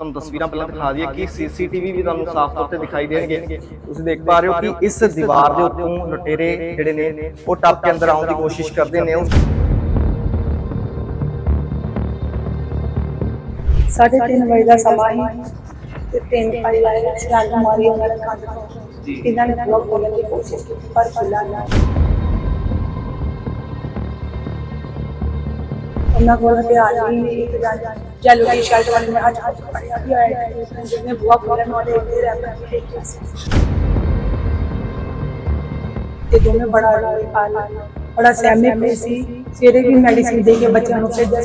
ਤੁਹਾਨੂੰ ਤਸਵੀਰਾਂ ਪਹਿਲਾਂ ਦਿਖਾ ਦਈਏ ਕਿ ਸੀਸੀਟੀਵੀ ਵੀ ਤੁਹਾਨੂੰ ਸਾਫ਼ ਤੌਰ ਤੇ ਦਿਖਾਈ ਦੇਣਗੇ। ਤੁਸੀਂ ਦੇਖ ਪਾ ਰਹੇ ਹੋ ਕਿ ਇਸ ਦੀਵਾਰ ਦੇ ਉੱਤੋਂ ਲੁਟੇਰੇ ਜਿਹੜੇ ਨੇ ਉਹ ਟੱਪ ਕੇ ਅੰਦਰ ਆਉਣ ਦੀ ਕੋਸ਼ਿਸ਼ ਕਰਦੇ ਨੇ। ਉਹ ਸਾਢੇ ਤਿੰਨ ਵਜੇ ਦਾ ਸਮਾਂ ਹੀ ਤੇ ਤਿੰਨ ਪਾਈ ਲਾਏ ਛਲਾਂਗ ਮਾਰੀ ਉਹਨਾਂ ਨੇ ਕੰਧ ਤੋਂ ਇਹਨਾਂ ਨੇ ਬਲੌਕ ਬੋਲਣ ਦੀ ਕੋਸ਼ਿਸ਼ ਕੀਤੀ ਪਰ ਖੁੱਲਾ ਨਾ ਉਹਨਾਂ ਕੋਲ ਹਥਿਆਰ ਵੀ ਇੱਕ ਜੈਲੋ ਟੀ ਸ਼ਰਟ ਵਾਲੀ ਨੇ ਹੱਥ ਹੱਥ ਫੜਿਆ ਵੀ ਆਇਆ ਜਿਹਨੇ ਬੁਆ ਖੋਲਣ ਵਾਲੇ ਉੱਤੇ ਰਹਿ ਪਏ ਤੇ ਦੋਵੇਂ ਬੜਾ ਰੋਏ ਕਾਲ ਬੜਾ ਸਹਿਮੇ ਪਏ ਸੀ। ਸਵੇਰੇ ਵੀ ਮੈਡੀਸਿਨ ਦੇ ਕੇ ਬੱਚਿਆਂ ਨੂੰ ਭੇਜਿਆ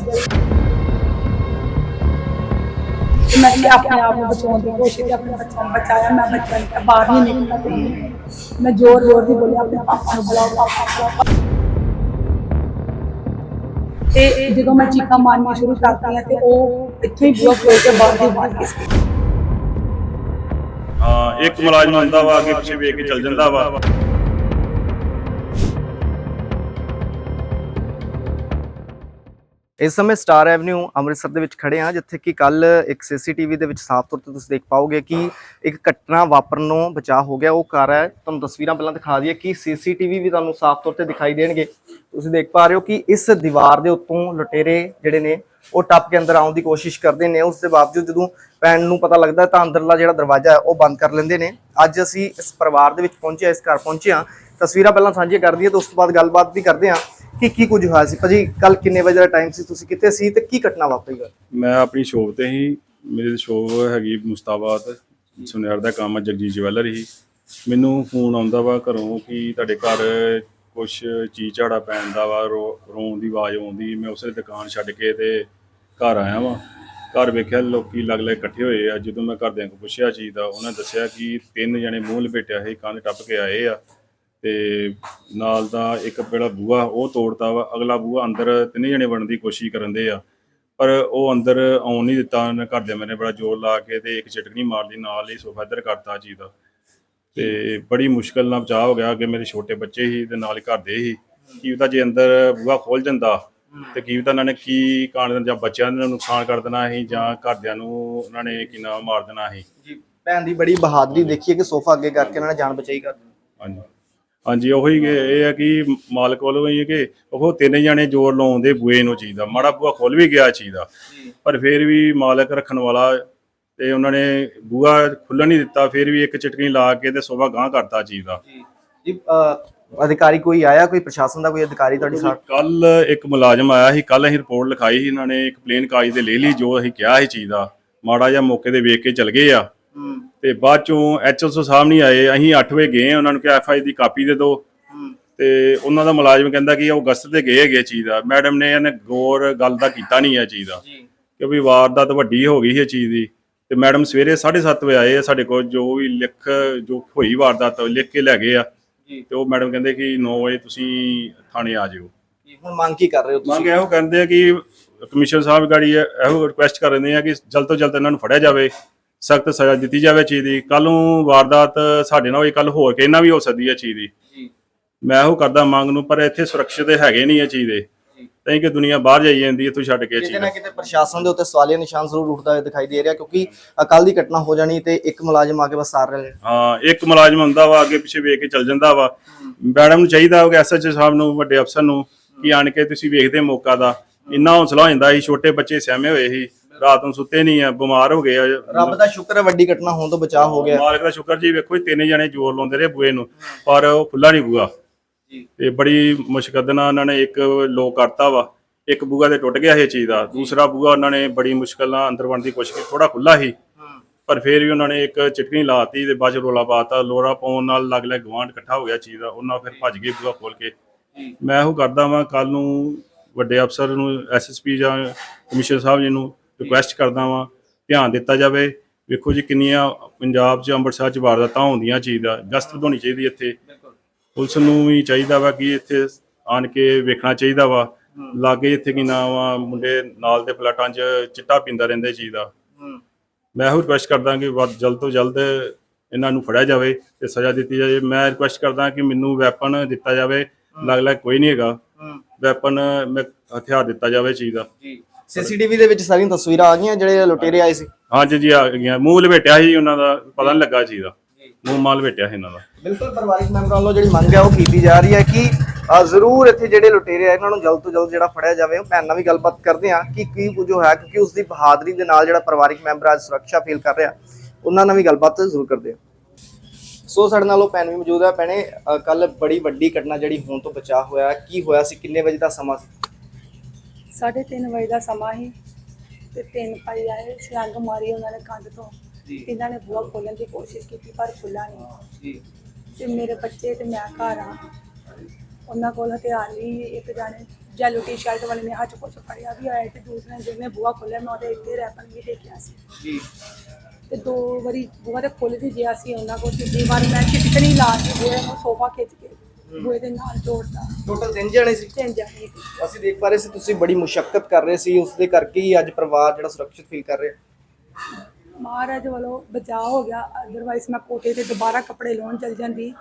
ਮੈਂ ਕਿਹਾ ਆਪਣੇ ਆਪ ਨੂੰ ਬਚਾਉਣ ਦੀ ਕੋਸ਼ਿਸ਼ ਆਪਣੇ ਬੱਚਿਆਂ ਨੂੰ ਬਚਾਇਆ। ਮੈਂ ਬੱਚਿਆਂ ਨੂੰ ਬਾਹਰ ਨਹੀਂ ਨਿਕਲਣਾ। ਤੁਸੀਂ ਮੈਂ ਜ਼ੋਰ ਜ਼ੋਰ ਦੀ ਬੋਲਿਆ ਆਪਣੇ ਪਾਪਾ ਨੂੰ ਬੁਲਾਓ, ਪਾਪਾ ਬੁਲਾਓ। ਤੇ ਜਦੋਂ ਮੈਂ ਚੀਕਾਂ ਮਾਰਨੀਆਂ ਸ਼ੁਰੂ ਕਰਤੀਆਂ ਤੇ ਉਹ ਇੱਥੇ ਹੀ ਬੁਆ ਖੋਲ ਕੇ ਬਾਹਰ ਦੀ ਬਾਹਰ ਗਏ ਹਾਂ, ਇੱਕ ਮੁਲਾਜ਼ਮ ਆਉਂਦਾ ਵਾ, ਅੱਗੇ ਪਿੱਛੇ ਵੇਖ ਕੇ ਚੱਲ ਜਾਂਦਾ ਵਾ। ਇਸ ਸਮੇਂ ਸਟਾਰ ਐਵਨਿਊ ਅੰਮ੍ਰਿਤਸਰ ਦੇ ਵਿੱਚ ਖੜੇ ਹਾਂ ਜਿੱਥੇ ਕਿ ਕੱਲ ਇੱਕ ਸੀਸੀਟੀਵੀ ਦੇ ਵਿੱਚ ਸਾਫ਼ ਤੌਰ ਤੇ ਤੁਸੀਂ ਦੇਖ ਪਾਓਗੇ ਕਿ ਇੱਕ ਘਟਨਾ ਵਾਪਰਨ ਨੂੰ ਬਚਾ ਹੋ ਗਿਆ। ਉਹ ਕਾਰ ਹੈ ਤੁਹਾਨੂੰ ਤਸਵੀਰਾਂ ਪਹਿਲਾਂ ਦਿਖਾ ਦਈਏ ਕਿ ਸੀਸੀਟੀਵੀ ਵੀ ਤੁਹਾਨੂੰ ਸਾਫ਼ ਤੌਰ ਤੇ ਦਿਖਾਈ ਦੇਣਗੇ। ਤੁਸੀਂ ਦੇਖ ਪਾ ਰਹੇ ਹੋ ਕਿ ਇਸ ਦੀਵਾਰ ਦੇ ਉੱਤੋਂ ਲੁਟੇਰੇ ਜਿਹੜੇ ਨੇ ਉਹ ਟੱਪ ਕੇ ਅੰਦਰ ਆਉਣ ਦੀ ਕੋਸ਼ਿਸ਼ ਕਰਦੇ ਨੇ। ਉਸ ਦੇ ਬਾਵਜੂਦ ਜਦੋਂ ਪੈਣ ਨੂੰ ਪਤਾ ਲੱਗਦਾ ਤਾਂ ਅੰਦਰਲਾ ਜਿਹੜਾ ਦਰਵਾਜ਼ਾ ਹੈ ਉਹ ਬੰਦ ਕਰ ਲੈਂਦੇ ਨੇ। ਅੱਜ ਅਸੀਂ ਇਸ ਪਰਿਵਾਰ ਦੇ ਵਿੱਚ ਪਹੁੰਚੇ ਹਾਂ, ਇਸ ਘਰ ਪਹੁੰਚੇ ਹਾਂ। ਤਸਵੀਰਾਂ ਪਹਿਲਾਂ ਸਾਂਝੀਆਂ ਕਰਦੀ ਹੈ ਤੇ ਉਸ ਤੋਂ ਬਾਅਦ ਗੱਲਬਾਤ ਵੀ ਕਰਦੇ ਹਾਂ। ਕਿ ਕੀ ਕੁਝ ਹੋਇਆ ਸੀ? ਭਾਜੀ, ਕੱਲ ਕਿੰਨੇ ਵਜੇ ਦਾ ਟਾਈਮ ਸੀ? ਤੁਸੀਂ ਕਿੱਥੇ ਸੀ ਤੇ ਕੀ ਘਟਨਾ ਵਾਪਰੀ ਹੈ ਮੈਂ ਆਪਣੀ ਸ਼ੋਪ ਤੇ ਹੀ, ਮੇਰੀ ਸ਼ੋਪ ਹੈਗੀ ਮੁਸਤਾਬਾਦ, ਸੁਨਿਆਰ ਦਾ ਕੰਮ ਹੈ ਜਗਜੀਤ ਜਵੈਲਰ ਹੀ। ਮੈਨੂੰ ਫੋਨ ਆਉਂਦਾ ਵਾ ਘਰੋਂ ਕਿ ਤੁਹਾਡੇ ਘਰ ਕੁਝ ਚੀਜ਼ ਝਾੜਾ ਪੈਣ ਦਾ ਵਾ, ਰੋ- ਰੋਣ ਦੀ ਆਵਾਜ਼ ਆਉਂਦੀ। ਮੈਂ ਉਸੇ ਦੁਕਾਨ ਛੱਡ ਕੇ ਤੇ ਘਰ ਆਇਆ ਵਾਂ। ਘਰ ਵੇਖਿਆ ਲੋਕੀ ਲੱਗ ਲੱਗ ਇਕੱਠੇ ਹੋਏ ਆ। ਜਦੋਂ ਮੈਂ ਘਰਦਿਆਂ ਕੋਲ ਪੁੱਛਿਆ ਚੀਜ਼ ਦਾ, ਉਹਨਾਂ ਦੱਸਿਆ ਕਿ ਤਿੰਨ ਜਣੇ ਮੂੰਹ ਲਪੇਟਿਆ ਸੀ ਕੰਨ ਟੱਪ ਕੇ ਆਏ ਆ। ਤੇ ਨਾਲ ਦਾ ਇੱਕ ਜਿਹੜਾ ਬੂਹਾ ਉਹ ਤੋੜਤਾ ਵਾ ਅਗਲਾ ਬੂਹਾ ਅੰਦਰ ਤਿੰਨੇ ਜਣੇ ਬਣਨ ਦੀ ਕੋਸ਼ਿਸ਼ ਕਰਨ ਦੇ ਆ। ਪਰ ਉਹ ਅੰਦਰ ਆਉਣ ਨਹੀਂ ਦਿੱਤਾ ਉਹਨਾਂ ਘਰਦਿਆਂ ਮੇਰੇ ਬੜਾ ਜ਼ੋਰ ਲਾ ਕੇ ਤੇ ਇੱਕ ਚਟਕਣੀ ਮਾਰ ਲਈ ਨਾਲ ਹੀ ਸੋਫਾ ਇੱਧਰ ਕਰਤਾ ਚੀਜ਼ ਦਾ। ਤੇ ਬੜੀ ਮੁਸ਼ਕਲ ਨਾਲ ਬਚਾਅ ਹੋ ਗਿਆ ਅੱਗੇ ਮੇਰੇ ਛੋਟੇ ਬੱਚੇ ਸੀ ਤੇ ਨਾਲ ਹੀ ਘਰ ਦੇ ਸੀ। ਕੀ ਪਤਾ ਜੇ ਅੰਦਰ ਬੂਹਾ ਖੋਲ ਜਾਂਦਾ ਤੇ ਕੀ ਪਤਾ ਉਹਨਾਂ ਨੇ ਕੀ ਕਾਣ ਦੇਣਾ ਜਾਂ ਬੱਚਿਆਂ ਨੂੰ ਨੁਕਸਾਨ ਕਰ ਦੇਣਾ ਸੀ ਜਾਂ ਘਰਦਿਆਂ ਨੂੰ ਉਹਨਾਂ ਨੇ ਕੀ ਨਾਮ ਮਾਰ ਦੇਣਾ ਸੀ। ਜੀ ਭੈਣ ਦੀ ਬੜੀ ਬਹਾਦਰੀ ਦੇਖੀਏ ਕਿ ਸੋਫਾ ਅੱਗੇ ਕਰਕੇ ਉਹਨਾਂ ਨੇ ਜਾਨ ਬਚਾਈ ਕਰ ਹਾਂਜੀ। ਹਾਂਜੀ ਉਹੀ ਕਿ ਇਹ ਹੈ ਕਿ ਮਾਲਕ ਵੱਲੋਂ ਹੀ ਹੈ ਕਿ ਉਹ ਤਿੰਨ ਜਣੇ ਜ਼ੋਰ ਲਾਉਂਦੇ ਬੂਏ ਨੂੰ ਚੀਜ਼ ਦਾ ਮਾੜਾ ਬੂਆ ਖੁੱਲ ਵੀ ਗਿਆ ਚੀਜ਼ ਦਾ। ਪਰ ਫਿਰ ਵੀ ਮਾਲਕ ਰੱਖਣ ਵਾਲਾ ਤੇ ਉਹਨਾਂ ਨੇ ਬੂਆ ਖੁੱਲਣ ਨਹੀਂ ਦਿੱਤਾ ਫਿਰ ਵੀ ਇੱਕ ਚਟਕਣੀ ਲਾ ਕੇ ਤੇ ਸੋਭਾ ਗਾਂ ਕਰਤਾ ਚੀਜ਼ ਦਾ। ਜੀ। ਅਧਿਕਾਰੀ ਕੋਈ ਆਇਆ ਕੋਈ ਪ੍ਰਸ਼ਾਸਨ ਦਾ ਕੋਈ ਅਧਿਕਾਰੀ ਤੁਹਾਡੀ ਸਾਥ? ਕੱਲ ਇੱਕ ਮੁਲਾਜ਼ਮ ਆਇਆ ਸੀ ਕੱਲ ਅਸੀਂ ਰਿਪੋਰਟ ਲਿਖਾਈ ਸੀ ਇਹਨਾਂ ਨੇ ਇੱਕ ਪਲੇਨ ਕਾਗਜ਼ ਤੇ ਲੈ ਲਈ ਜੋ ਅਸੀਂ ਕਿਹਾ ਸੀ ਚੀਜ਼ ਦਾ। ਮਾੜਾ ਜਿਹਾ ਮੌਕੇ ਤੇ ਵੇਖ ਕੇ ਚਲ ਗਏ ਆ। ਤੇ ਬਾਅਦ ਚੋਂ ਐਚਐਸਓ ਸਾਹਿਬ ਨਹੀਂ ਆਏ ਅਸੀਂ 8 ਵਜੇ ਗਏ ਉਹਨਾਂ ਨੂੰ ਕਿਹਾ ਐਫਆਈ ਦੀ ਕਾਪੀ ਦੇ ਦਿਓ। ਤੇ ਉਹਨਾਂ ਦਾ ਮੁਲਾਜ਼ਮ ਕਹਿੰਦਾ ਕਿ ਉਹ ਅਗਸਤ ਤੇ ਗਏ ਹੈਗੇ ਚੀਜ਼ ਦਾ। ਮੈਡਮ ਨੇ ਇਹਨੇ ਗੌਰ ਗੱਲ ਦਾ ਕੀਤਾ ਨਹੀਂ ਹੈ ਚੀਜ਼ ਦਾ। ਜੀ। ਕਿ ਵੀ ਵਾਰਦਾਤ ਵੱਡੀ ਹੋ ਗਈ ਹੈ ਚੀਜ਼ ਦੀ। ਤੇ ਮੈਡਮ ਸਵੇਰੇ 7:30 ਵਜੇ ਆਏ ਸਾਡੇ ਕੋਲ ਜੋ ਵੀ ਲਿਖ ਜੋ ਹੋਈ ਵਾਰਦਾਤ ਲਿਖ ਕੇ ਲੈ ਗਏ ਆ। ਜੀ। ਤੇ ਉਹ ਮੈਡਮ ਕਹਿੰਦੇ ਕਿ 9 ਵਜੇ ਤੁਸੀਂ ਥਾਣੇ ਆ ਜਿਓ। ਹੁਣ ਮੰਗ ਕੀ ਕਰ ਰਹੇ ਹੋ ਮੰਗ ਤੁਸੀਂ ਇਹੋ ਕਹਿੰਦੇ ਆ ਕਿ ਕਮਿਸ਼ਨਰ ਸਾਹਿਬ ਗਾੜੀ ਇਹੋ ਰਿਕੁਐਸਟ ਕਰ ਰਹੇ ਆ ਕਿ ਜਲਦ ਤੋਂ ਜਲਦ ਇਹਨਾਂ ਨੂੰ ਫੜਿਆ ਜਾਵੇ। ਸਖਤ ਸਜ਼ਾ ਦਿੱਤੀ ਜਾਵੇ ਚੀਜ਼ ਦੀ। ਕੱਲ ਨੂੰ ਵਾਰਦਾਤ ਸਾਡੇ ਨਾਲ ਹੋਈ ਕੱਲ ਹੋਰ ਕਿੰਨਾ ਵੀ ਹੋ ਸਕਦੀ ਹੈ ਚੀਜ਼ ਦੀ। ਜੀ। ਮੈਂ ਇਹੋ ਕਰਦਾ ਮੰਗ ਨੂੰ ਪਰ ਇੱਥੇ ਸੁਰੱਖਿਅਤ ਹੈਗੇ ਨਹੀਂ ਇਹ ਚੀਜ਼ ਦੇ। ਤਾਂ ਕਿ ਦੁਨੀਆ ਬਾਹਰ ਜਾਈ ਜਾਂਦੀ ਇੱਥੋਂ ਛੱਡ ਕੇ ਕਿਤੇ ਚੀਜ਼ ਨਾ ਕਿਤੇ ਪ੍ਰਸ਼ਾਸਨ ਦੇ ਉੱਤੇ ਸਵਾਲੀਆ ਨਿਸ਼ਾਨ ਜ਼ਰੂਰ ਉੱਠਦਾ ਹੋਇਆ ਦਿਖਾਈ ਦੇ ਰਿਹਾ ਕਿਉਂਕਿ ਕੱਲ ਦੀ ਘਟਨਾ ਹੋ ਜਾਣੀ ਤੇ ਇੱਕ ਮੁਲਾਜ਼ਮ ਆ ਕੇ ਬਸ ਸਾਰ ਰਹੇ ਹਾਂ ਇੱਕ ਮੁਲਾਜ਼ਮ ਹੁੰਦਾ ਵਾ ਅੱਗੇ ਪਿੱਛੇ ਵੇਖ ਕੇ ਚੱਲ ਜਾਂਦਾ ਵਾ। ਮੈਡਮ ਨੂੰ ਚਾਹੀਦਾ ਕਿ ਐਸਐਚਓ ਸਾਹਿਬ ਨੂੰ ਵੱਡੇ ਅਫਸਰ ਨੂੰ ਕਿ ਆਣ ਕੇ ਤੁਸੀਂ ਵੇਖਦੇ ਮੌਕਾ ਦਾ। ਇੰਨਾ ਹੌਸਲਾ ਹੋ ਜਾਂਦਾ ਸੀ ਛੋਟੇ ਬੱਚੇ ਸਹਿਮੇ ਹੋਏ ਸੀ। ਰਾਤ ਨੂੰ ਸੁੱਤੇ ਨਹੀਂ ਆ ਬਿਮਾਰ ਹੋ ਗਏ ਆ। ਰੱਬ ਦਾ ਸ਼ੁਕਰ ਹੈ ਵੱਡੀ ਘਟਨਾ ਹੋਣ ਤੋਂ ਬਚਾਅ ਹੋ ਗਿਆ। ਮਾਲਕ ਦਾ ਸ਼ੁਕਰ ਜੀ ਵੇਖੋ ਇਹ ਤਿੰਨ ਜਣੇ ਜ਼ੋਰ ਲਾਉਂਦੇ ਰਹੇ ਬੂਏ ਨੂੰ ਪਰ ਉਹ ਖੁੱਲਾ ਨਹੀਂ ਬੂਆ ਜੀ। ਤੇ ਬੜੀ ਮੁਸ਼ਕਲ ਨਾਲ ਉਹਨਾਂ ਨੇ ਇੱਕ ਲੋਕ ਕਰਤਾ ਵਾ ਇੱਕ ਬੂਆ ਤੇ ਟੁੱਟ ਗਿਆ ਇਹ ਚੀਜ਼ ਦਾ। ਦੂਸਰਾ ਬੂਆ ਉਹਨਾਂ ਨੇ ਬੜੀ ਮੁਸ਼ਕਲ ਨਾਲ ਅੰਦਰ ਵੜਨ ਦੀ ਕੋਸ਼ਿਸ਼ ਕੀਤੀ ਥੋੜਾ ਖੁੱਲਾ ਸੀ। ਹੂੰ। ਪਰ ਫਿਰ ਵੀ ਉਹਨਾਂ ਨੇ ਇੱਕ ਚਟਨੀ ਲਾਤੀ ਤੇ ਬਾਅਦ 'ਚ ਰੋਲਾ ਪਾਤਾ ਲੋਰਾ ਪਾਉਣ ਨਾਲ ਲੱਗ ਲੱਗ ਗਵਾਂਢ ਇਕੱਠਾ ਹੋ ਗਿਆ ਚੀਜ਼ ਦਾ ਉਹਨਾਂ ਫਿਰ ਭੱਜ ਗਏ ਬੂਆ ਖੋਲ ਕੇ। ਜੀ। ਮੈਂ ਇਹੋ ਕਰਦਾ ਵਾਂ ਕੱਲ ਨੂੰ ਵੱਡੇ ਅਫਸਰ ਨੂੰ ਐਸਐਸਪੀ ਜਾਂ ਕਮਿਸ਼ਨਰ ਸਾਹਿਬ ਜੀ ਨੂੰ ਰਿਕੁਐਸਟ ਕਰਦਾ ਵਾਂ ਧਿਆਨ ਦਿੱਤਾ ਜਾਵੇ। ਵੇਖੋ ਜੀ ਕਿੰਨੀਆਂ ਪੰਜਾਬ 'ਚ ਅੰਮ੍ਰਿਤਸਰ 'ਚ ਵਾਰਦਾਤਾਂ ਹੁੰਦੀਆਂ ਚੀਜ਼ ਦਾ ਗਸ਼ਤ ਵਧਾਉਣੀ ਚਾਹੀਦੀ ਇੱਥੇ। ਪੁਲਿਸ ਨੂੰ ਵੀ ਚਾਹੀਦਾ ਵਾ ਕਿ ਇੱਥੇ ਆਣ ਕੇ ਵੇਖਣਾ ਚਾਹੀਦਾ ਵਾ। ਲਾਗੇ ਇੱਥੇ ਕੀ ਨਾਮ ਵਾ ਮੁੰਡੇ ਨਾਲ ਦੇ ਪਲਾਟਾਂ 'ਚ ਚਿੱਟਾ ਪੀਂਦਾ ਰਹਿੰਦੇ ਚੀਜ਼ ਦਾ ਮੈਂ ਇਹੋ ਰਿਕੁਐਸਟ ਕਰਦਾ ਕਿ ਜਲਦ ਤੋਂ ਜਲਦ ਇਹਨਾਂ ਨੂੰ ਫੜਿਆ ਜਾਵੇ ਤੇ ਸਜ਼ਾ ਦਿੱਤੀ ਜਾਵੇ ਮੈਂ ਰਿਕੁਐਸਟ ਕਰਦਾ ਕਿ ਮੈਨੂੰ ਵੈਪਨ ਦਿੱਤਾ ਜਾਵੇ। ਲੱਗ ਲੱਗ ਕੋਈ ਨਹੀਂ ਹੈਗਾ। ਵੈਪਨ ਮੈਂ ਹਥਿਆਰ ਦਿੱਤਾ ਜਾਵੇ ਚੀਜ਼ ਦਾ ਜੀ। ਸੀਸੀਟੀਵੀ ਦੇ ਵਿੱਚ ਸਾਰੀਆਂ ਤਸਵੀਰਾਂ ਆ ਗਈਆਂ ਜਿਹੜੇ ਲੁਟੇਰੇ ਆਏ ਸੀ। ਅੱਜ ਜੀ ਆ ਗਿਆ ਮੂੰਹ ਲਪੇਟਿਆ ਸੀ ਉਹਨਾਂ ਦਾ ਪਤਾ ਨਹੀਂ ਲੱਗਾ ਚੀਜ਼ ਦਾ। ਮੂੰਹ ਮਾਲ ਲਪੇਟਿਆ ਸੀ ਇਹਨਾਂ ਦਾ। ਬਿਲਕੁਲ ਪਰਿਵਾਰਿਕ ਮੈਂਬਰਾਂ ਵੱਲੋਂ ਜਿਹੜੀ ਮੰਗ ਹੈ ਉਹ ਕੀਤੀ ਜਾ ਰਹੀ ਹੈ ਕਿ ਅ, ਜ਼ਰੂਰ ਇੱਥੇ ਜਿਹੜੇ ਲੁਟੇਰੇ ਆ ਇਹਨਾਂ ਨੂੰ ਜਲਦ ਤੋਂ ਜਲਦ ਜਿਹੜਾ ਫੜਿਆ ਜਾਵੇ। ਉਹ ਭੈਣ ਨਾਲ ਵੀ ਗੱਲਬਾਤ ਕਰਦੇ ਆ ਕਿ ਕੀ ਕੁਝ ਹੋਇਆ ਕਿਉਂਕਿ ਉਸ ਦੀ ਬਹਾਦਰੀ ਦੇ ਨਾਲ ਜਿਹੜਾ ਪਰਿਵਾਰਿਕ ਮੈਂਬਰ ਅੱਜ ਸੁਰੱਖਿਆ ਫੀਲ ਕਰ ਰਿਹਾ। ਉਹਨਾਂ ਨਾਲ ਵੀ ਗੱਲਬਾਤ ਜ਼ਰੂਰ ਕਰਦੇ ਆ ਸੋ ਸਾਡੇ ਨਾਲ ਉਹ ਭੈਣ ਵੀ ਮੌਜੂਦ ਹੈ। ਭੈਣੇ ਕੱਲ ਬੜੀ ਵੱਡੀ ਘਟਨਾ ਜਿਹੜੀ ਹੋਣ ਤੋਂ ਬਚਾ ਹੋਇਆ। ਕੀ ਹੋਇਆ ਸੀ? ਕਿੰਨੇ ਵਜੇ ਦਾ ਸਮਾਂ ਸੀ? ਸਾਢੇ ਤਿੰਨ ਵਜੇ ਦਾ ਸਮਾਂ ਸੀ ਤੇ ਤਿੰਨ ਭਾਈ ਆਏ ਛਲੰਗ ਮਾਰੀ ਉਹਨਾਂ ਨੇ ਕੰਧ ਤੋਂ। ਜੀ। ਇਹਨਾਂ ਨੇ ਬੂਹਾ ਖੋਲਣ ਦੀ ਕੋਸ਼ਿਸ਼ ਕੀਤੀ ਪਰ ਖੁੱਲਾ ਨਹੀਂ। ਜੀ। ਤੇ ਮੇਰੇ ਬੱਚੇ ਤੇ ਮੈਂ ਘਰ ਆ। ਉਹਨਾਂ ਕੋਲ ਹਥਿਆਰ ਵੀ ਇੱਕ ਜਾਣੇ ਜੈਲੋ ਟੀ-ਸ਼ਰਟ ਵਾਲੇ ਨੇ ਹੱਥ ਕੁਝ ਫੜਿਆ ਵੀ ਹੋਇਆ ਤੇ ਦੂਸਰੇ ਜਿਹਨੇ ਬੂਹਾ ਖੋਲ੍ਹਿਆ ਮੈਂ ਉਹਦੇ ਇੱਥੇ ਰੈਪਨ ਵੀ ਦੇਖਿਆ ਸੀ। ਜੀ। ਤੇ ਦੋ ਵਾਰੀ ਬੂਹਾ ਤੇ ਖੁੱਲ ਵੀ ਗਿਆ ਸੀ ਉਹਨਾਂ ਕੋਲ ਤੀਜੀ ਵਾਰ ਮੈਂ ਚਿਟਕਣੀ ਲਾ ਕੇ ਬੂਹੇ ਨੂੰ ਸੋਫਾ ਖਿੱਚ ਕੇ ਬੂਹੇ ਦੇ ਨਾਲ ਜੋੜਦਾ। ਟੋਟਲ ਤਿੰਨ ਜਣੇ ਸੀ? ਤਿੰਨ ਜਾਣੇ ਸੀ। ਅਸੀਂ ਦੇਖ ਪਾ ਰਹੇ ਸੀ ਤੁਸੀਂ ਬੜੀ ਮੁਸ਼ਕਲ ਕਰ ਰਹੇ ਸੀ ਉਸ ਦੇ ਕਰਕੇ ਹੀ ਅੱਜ ਪਰਿਵਾਰ ਜਿਹੜਾ ਸੁਰੱਖਿਅਤ ਫੀਲ ਕਰ ਰਿਹਾ। ਮਹਾਰਾਜ ਵੱਲੋਂ ਬਚਾਅ ਹੋ ਗਿਆ ਅਦਰਵਾਈਜ਼ ਮੈਂ ਕੋਠੇ ਤੇ ਦੁਬਾਰਾ ਕੱਪੜੇ ਲਾਉਣ ਚਲ ਜਾਂਦੀ।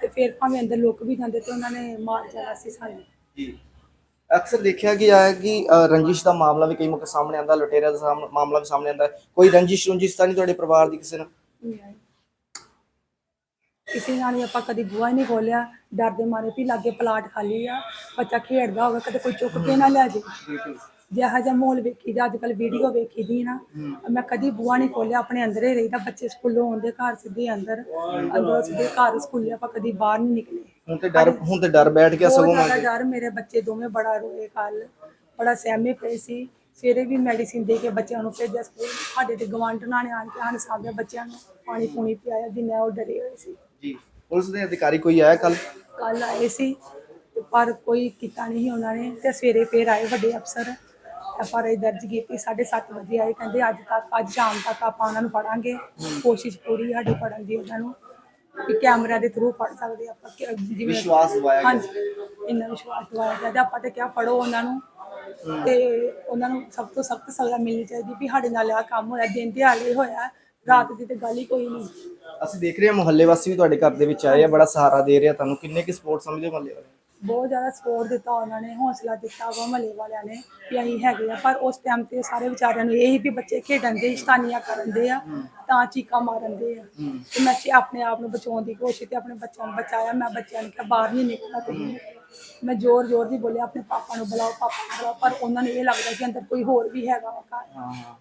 ਤੇ ਫਿਰ ਭਾਵੇਂ ਅੰਦਰ ਲੁੱਕ ਵੀ ਜਾਂਦੇ ਤੇ ਉਹਨਾਂ ਨੇ ਮਾਰ ਜਾਣਾ ਸੀ ਸਾਨੂੰ। ਜੀ। ਅਕਸਰ ਦੇਖਿਆ ਗਿਆ ਹੈ ਕਿ ਅ, ਰੰਜਿਸ਼ ਦਾ ਮਾਮਲਾ ਵੀ ਕਈ ਮੌਕੇ ਸਾਹਮਣੇ ਲੁਟੇਰਿਆਂ ਦਾ ਮਾਮਲਾ ਵੀ ਸਾਹਮਣੇ। ਕੋਈ ਰੰਜਿਸ਼ ਰੁੰਜਿਸ਼ ਤਾਂ ਨਹੀਂ ਤੁਹਾਡੇ ਪਰਿਵਾਰ ਦੀ ਕਿਸੇ ਨਾਲ। ਕਿਸੇ ਨਾਲ ਵੀ ਆਪਾਂ ਕਦੀ ਬੂਹਾ ਹੀ ਨਹੀਂ ਖੋਲਿਆ ਡਰ ਦੇ ਮਾਰੇ ਵੀ ਲਾਗੇ ਪਲਾਟ ਖਾਲੀ ਆ ਬੱਚਾ ਖੇਡਦਾ ਹੋਵੇ ਕਦੇ ਕੋਈ ਚੁੱਕ ਕੇ ਨਾ ਲੈ ਜੇ ਜਿਹੋ ਜਿਹਾ ਮਾਹੌਲ ਵੇਖੀ ਦਾ ਅੱਜ ਕੱਲ ਵੀਡੀਓ ਵੇਖੀ ਦੀ ਨਾ ਮੈਂ ਕਦੀ ਬੂਹਾ ਨਹੀਂ ਖੋਲਿਆ ਆਪਣੇ ਅੰਦਰ ਹੀ ਰਹੀਦਾ ਬੱਚੇ ਸਕੂਲੋਂ ਆਉਂਦੇ ਘਰ ਸਿੱਧੇ ਅੰਦਰ ਅੰਦਰੋਂ ਸਿੱਧੇ ਘਰ ਸਕੂਲੇ ਆਪਾਂ ਕਦੀ ਬਾਹਰ ਨਹੀਂ ਨਿਕਲੇ। ਹੁਣ ਤੇ ਡਰ ਹੁਣ ਤੇ ਡਰ ਬੈਠ ਗਿਆ ਸਗੋਂ ਜ਼ਿਆਦਾ ਡਰ ਮੇਰੇ ਬੱਚੇ ਦੋਵੇਂ ਬੜਾ ਰੋਏ ਕੱਲ ਬੜਾ ਸਹਿਮੇ ਪਏ ਸੀ। ਸਵੇਰੇ ਵੀ ਮੈਡੀਸਿਨ ਦੇ ਕੇ ਬੱਚਿਆਂ ਨੂੰ ਭੇਜਿਆ ਸਕੂਲ ਸਾਡੇ ਤੇ ਗਵਾਂਢਣਾਂ ਨੇ ਆਣ ਕੇ ਸਾਨੂੰ ਸਾਹਮਣੇ ਬੱਚਿਆਂ ਨੂੰ ਪਾਣੀ ਪੂਣੀ ਪਿਆਇਆ ਜਿੰਨਾ ਉਹ ਡਰੇ ਹੋਏ ਸੀ। ਜੀ। ਪੁਲਿਸ ਦੇ ਅਧਿਕਾਰੀ ਕੋਈ ਆਇਆ ਕੱਲ ਕੱਲ ਆਏ ਸੀ ਤੇ ਪਰ ਕੋਈ ਕੀਤਾ ਨਹੀਂ ਉਹਨਾਂ ਨੇ ਤੇ ਸਵੇਰੇ ਫੇਰ ਆਏ ਵੱਡੇ ਅਫਸਰ। ਐਫ ਆਰ ਆਈ ਦਰਜ ਕੀਤੀ 7:30 ਵਜੇ ਆਏ ਕਹਿੰਦੇ ਅੱਜ ਤੱਕ ਅੱਜ ਸ਼ਾਮ ਤੱਕ ਆਪਾਂ ਉਹਨਾਂ ਨੂੰ ਫੜਾਂਗੇ। ਕੋਸ਼ਿਸ਼ ਪੂਰੀ ਸਾਡੀ ਫੜਨ ਦੀ ਉਹਨਾਂ ਨੂੰ ਕਿ ਕੈਮਰਾ ਦੇ ਥਰੂ ਫੜ ਸਕਦੇ ਆਪਾਂ ਕਿ ਜਿਵੇਂ ਵਿਸ਼ਵਾਸ ਦਿਵਾਇਆ ਹਾਂਜੀ ਇੰਨਾ ਵਿਸ਼ਵਾਸ ਦਵਾਇਆ ਤੇ ਆਪਾਂ ਤੇ ਕਿਆ ਫੜੋ ਉਹਨਾਂ ਨੂੰ। ਤੇ ਉਹਨਾਂ ਨੂੰ ਸਭ ਤੋਂ ਸਖਤ ਸਜ਼ਾ ਮਿਲਣੀ ਚਾਹੀਦੀ ਵੀ ਸਾਡੇ ਨਾਲ ਆ ਕੰਮ ਹੋਇਆ ਦਿਨ ਦਿਹਾੜੇ ਹੋਇਆ। ਰਾਤ ਦੀ ਤੇ ਗੱਲ ਹੀ ਕੋਈ ਨਹੀਂ। ਅਸੀਂ ਦੇਖ ਰਹੇ ਹਾਂ ਮੁਹੱਲੇ ਵਾਸੀ ਵੀ ਤੁਹਾਡੇ ਘਰ ਦੇ ਵਿੱਚ ਆਏ ਆ ਬੜਾ ਸਹਾਰਾ ਦੇ ਰਿਹਾ ਤੁਹਾਨੂੰ। ਕਿੰਨੇ ਕੀ ਸਪੋਰਟ ਸਮਝਦੇ ਹੋ ਮੁਹੱਲੇ ਵਾਲੇ? ਬਹੁਤ ਜ਼ਿਆਦਾ ਸਪੋਰਟ ਦਿੱਤਾ ਉਹਨਾਂ ਨੇ ਹੌਸਲਾ ਦਿੱਤਾ ਵਾ ਮਹੱਲੇ ਵਾਲਿਆਂ ਨੇ ਕਿ ਅਸੀਂ ਹੈਗੇ ਆ। ਪਰ ਉਸ ਟਾਈਮ ਤੇ ਸਾਰੇ ਵਿਚਾਰਿਆਂ ਨੂੰ ਇਹ ਵੀ ਬੱਚੇ ਖੇਡਣ ਦੇ ਸ਼ਤਾਨੀਆਂ ਕਰਨ ਦੇ ਆ ਤਾਂ ਚੀਕਾਂ ਮਾਰਨ ਦੇ ਆ। ਤੇ ਮੈਂ ਤੇ ਆਪਣੇ ਆਪ ਨੂੰ ਬਚਾਉਣ ਦੀ ਕੋਸ਼ਿਸ਼ ਤੇ ਆਪਣੇ ਬੱਚਿਆਂ ਨੂੰ ਬਚਾਇਆ। ਮੈਂ ਬੱਚਿਆਂ ਨੂੰ ਕਿਹਾ ਬਾਹਰ ਨਹੀਂ ਨਿਕਲਣਾ ਤੁਸੀਂ। ਮੈਂ ਜ਼ੋਰ ਜ਼ੋਰ ਦੀ ਬੋਲਿਆ ਆਪਣੇ ਪਾਪਾ ਨੂੰ ਬੁਲਾਓ ਪਾਪਾ ਨੂੰ ਬੁਲਾਓ। ਪਰ ਉਹਨਾਂ ਨੂੰ ਇਹ ਲੱਗਦਾ ਕਿ ਅੰਦਰ ਕੋਈ ਹੋਰ ਵੀ ਹੈਗਾ ਵਾ ਘਰ। ਹਾਂ ਹਾਂ।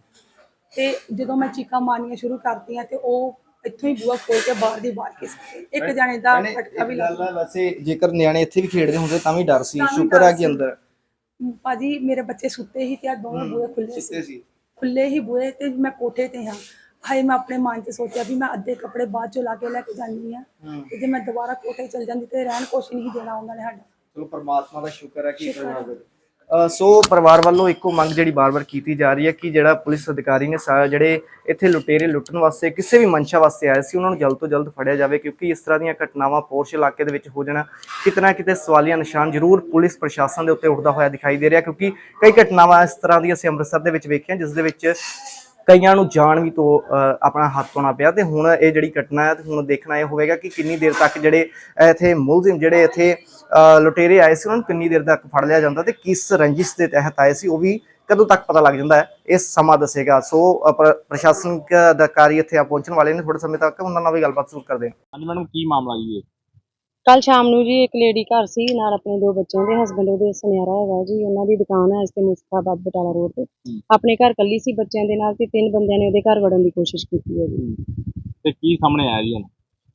ਤੇ ਜਦੋਂ ਮੈਂ ਚੀਕਾਂ ਮਾਰਨੀਆਂ ਸ਼ੁਰੂ ਕਰਤੀਆਂ ਤੇ ਉਹ ਇੱਥੋਂ ਹੀ ਬੂਹਾ ਖੋਲ ਕੇ ਬਾਹਰ ਦੀ ਬਾਹਰ ਕਿਸ ਇੱਕ ਜਾਣੇ ਦਾ ਫਟਕਾ ਵੀ ਇੱਕ ਲੱਗ ਗੱਲ ਹੈ ਵੈਸੇ ਜੇਕਰ ਨਿਆਣੇ ਇੱਥੇ ਵੀ ਖੇਡਦੇ ਹੁੰਦੇ ਤਾਂ ਵੀ ਡਰ ਸੀ ਤਾਂ ਵੀ ਸ਼ੁਕਰ ਡਰ ਹੈ ਕਿ ਸੀ। ਅੰਦਰ ਭਾਜੀ ਮੇਰੇ ਬੱਚੇ ਸੁੱਤੇ ਸੀ ਤੇ ਆ ਦੋਵੇਂ ਬੂਹੇ ਖੁੱਲੇ ਸੀ। ਸੀ। ਖੁੱਲੇ ਹੀ ਬੂਹੇ ਤੇ ਮੈਂ ਕੋਠੇ ਤੇ ਹਾਂ। ਹਾਏ ਮੈਂ ਆਪਣੇ ਮਨ 'ਚ ਸੋਚਿਆ ਵੀ ਮੈਂ ਅੱਧੇ ਕੱਪੜੇ ਬਾਅਦ ਚੋਂ ਲਾ ਕੇ ਲੈ ਕੇ ਜਾਣੀ ਆ ਹੂੰ। ਤੇ ਜੇ ਮੈਂ ਦੁਬਾਰਾ ਕੋਠੇ ਚਲ ਜਾਂਦੀ ਤੇ ਰਹਿਣ ਕੁਛ ਨਹੀਂ ਦੇਣਾ ਉਹਨਾਂ ਨੇ ਸਾਡਾ। ਚਲੋ ਪਰਮਾਤਮਾ ਦਾ ਸ਼ੁਕਰ ਹੈ ਕਿ ਸ਼ੁਕਰ ਹੈ। ਸੋ ਪਰਿਵਾਰ ਵੱਲੋਂ ਇੱਕੋ ਮੰਗ ਜਿਹੜੀ ਬਾਰ-ਬਾਰ ਕੀਤੀ ਜਾ ਰਹੀ ਹੈ ਕਿ ਜਿਹੜਾ ਪੁਲਿਸ ਅਧਿਕਾਰੀ ਨੇ ਸਾ- ਜਿਹੜੇ ਇੱਥੇ ਲੁਟੇਰੇ ਲੁੱਟਣ ਵਾਸਤੇ, ਕਿਸੇ ਵੀ ਮਨਸ਼ਾ ਵਾਸਤੇ ਆਏ ਸੀ, ਉਹਨਾਂ ਨੂੰ ਜਲਦ ਤੋਂ ਜਲਦ ਫੜਿਆ ਜਾਵੇ ਕਿਉਂਕਿ ਇਸ ਤਰ੍ਹਾਂ ਦੀਆਂ ਘਟਨਾਵਾਂ ਪੋਰਸ਼ ਇਲਾਕੇ ਦੇ ਵਿੱਚ ਹੋ ਜਾਣਾ, ਕਿਤੇ ਨਾ ਕਿਤੇ ਸਵਾਲੀਆ ਨਿਸ਼ਾਨ ਜ਼ਰੂਰ ਪੁਲਿਸ ਪ੍ਰਸ਼ਾਸਨ ਦੇ ਉੱਤੇ ਉੱਠਦਾ ਹੋਇਆ ਦਿਖਾਈ ਦੇ ਰਿਹਾ ਕਿਉਂਕਿ ਕਈ ਘਟਨਾਵਾਂ ਇਸ ਤਰ੍ਹਾਂ ਦੀਆਂ ਅਸੀਂ ਅੰਮ੍ਰਿਤਸਰ ਦੇ ਵਿੱਚ ਵੇਖੀਆਂ, ਜਿਸ ਦੇ ਵਿੱਚ ਕਈਆਂ ਨੂੰ ਜਾਨ ਵੀ ਤੋਂ ਆਪਣਾ ਹੱਥ ਧੋਣਾ ਪਿਆ ਤੇ ਹੁਣ ਇਹ ਜਿਹੜੀ ਘਟਨਾ ਹੈ, ਤੇ ਹੁਣ ਦੇਖਣਾ ਇਹ ਹੋਵੇਗਾ ਕਿ ਕਿੰਨੀ ਦੇਰ ਤੱਕ ਜਿਹੜੇ ਇੱਥੇ ਮੁਲਜ਼ਮ, ਜਿਹੜੇ ਇੱਥੇ ਲੁਟੇਰੇ ਆਏ ਸੀ, ਉਹਨਾਂ ਨੂੰ ਕਿੰਨੀ ਦੇਰ ਤੱਕ ਫੜ ਲਿਆ ਜਾਂਦਾ ਤੇ ਕਿਸ ਰੰਜਿਸ਼ ਦੇ ਤਹਿਤ ਆਏ ਸੀ, ਉਹ ਵੀ ਕਦੋਂ ਤੱਕ ਪਤਾ ਲੱਗ ਜਾਂਦਾ ਹੈ, ਇਹ ਸਮਾਂ ਦੱਸੇਗਾ। ਸੋ ਪ੍ਰਸ਼ਾਸਨਿਕ ਅਧਿਕਾਰੀ ਇੱਥੇ ਆ ਪਹੁੰਚਣ ਵਾਲੇ ਨੇ ਥੋੜੇ ਸਮੇਂ ਤੱਕ, ਉਹਨਾਂ ਨਾਲ ਵੀ ਗੱਲਬਾਤ ਸ਼ੁਰੂ ਕਰਦੇ ਹਾਂ। ਹਾਂਜੀ, ਮੈਡਮ, ਕੀ ਮਾਮਲਾ ਜੀ ਇਹ? ਕੱਲ ਸ਼ਾਮ ਨੂੰ ਜੀ ਇੱਕ ਲੇਡੀ ਘਰ ਸੀ ਨਾਲ ਆਪਣੇ ਦੋ ਬੱਚਿਆਂ ਦੇ ਹਸਬੰਡ ਉਹਦੇ ਸੁਨਿਆਰਾ ਹੈਗਾ ਜੀ ਉਹਨਾਂ ਦੀ ਦੁਕਾਨ ਹੈ ਇਸ ਤੇ ਮੁਸਤਾਬਾਦ ਬਟਾਲਾ ਰੋਡ ਤੇ। ਆਪਣੇ ਘਰ ਕੱਲੀ ਸੀ ਬੱਚਿਆਂ ਦੇ ਨਾਲ ਤੇ ਤਿੰਨ ਬੰਦਿਆਂ ਨੇ ਉਹਦੇ ਘਰ ਵੜਨ ਦੀ ਕੋਸ਼ਿਸ਼ ਕੀਤੀ ਹੈ ਜੀ। ਤੇ ਕੀ ਸਾਹਮਣੇ ਆਇਆ ਜੀ ਹੁਣ?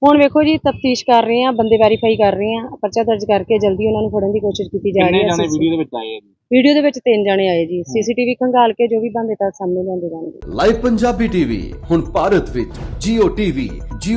ਹੁਣ ਵੇਖੋ ਜੀ ਤਫਤੀਸ਼ ਕਰ ਰਹੇ ਆ ਬੰਦੇ ਵੈਰੀਫਾਈ ਕਰ ਰਹੇ ਆ ਪਰਚਾ ਦਰਜ ਕਰਕੇ ਜਲਦੀ ਉਹਨਾਂ ਨੂੰ ਫੜਨ ਦੀ ਕੋਸ਼ਿਸ਼ ਕੀਤੀ ਜਾ ਕਿੰਨੇ ਰਹੀ ਜਾਣੇ ਹੈ ਵੀਡੀਓ ਦੇ ਵਿੱਚ ਆਏ ਆ ਜੀ? ਵੀਡੀਓ ਦੇ ਵਿੱਚ ਤਿੰਨ ਜਣੇ ਆਏ ਜੀ ਸੀਸੀਟੀਵੀ ਖੰਗਾਲ ਕੇ ਜੋ ਵੀ ਬੰਦੇ ਤਾਂ ਸਾਹਮਣੇ ਲਿਆਂਦੇ ਜਾਣਗੇ। ਲਾਈਵ ਪੰਜਾਬੀ ਟੀਵੀ ਹੁਣ ਭਾਰਤ ਵਿੱਚ Jio TV, Jio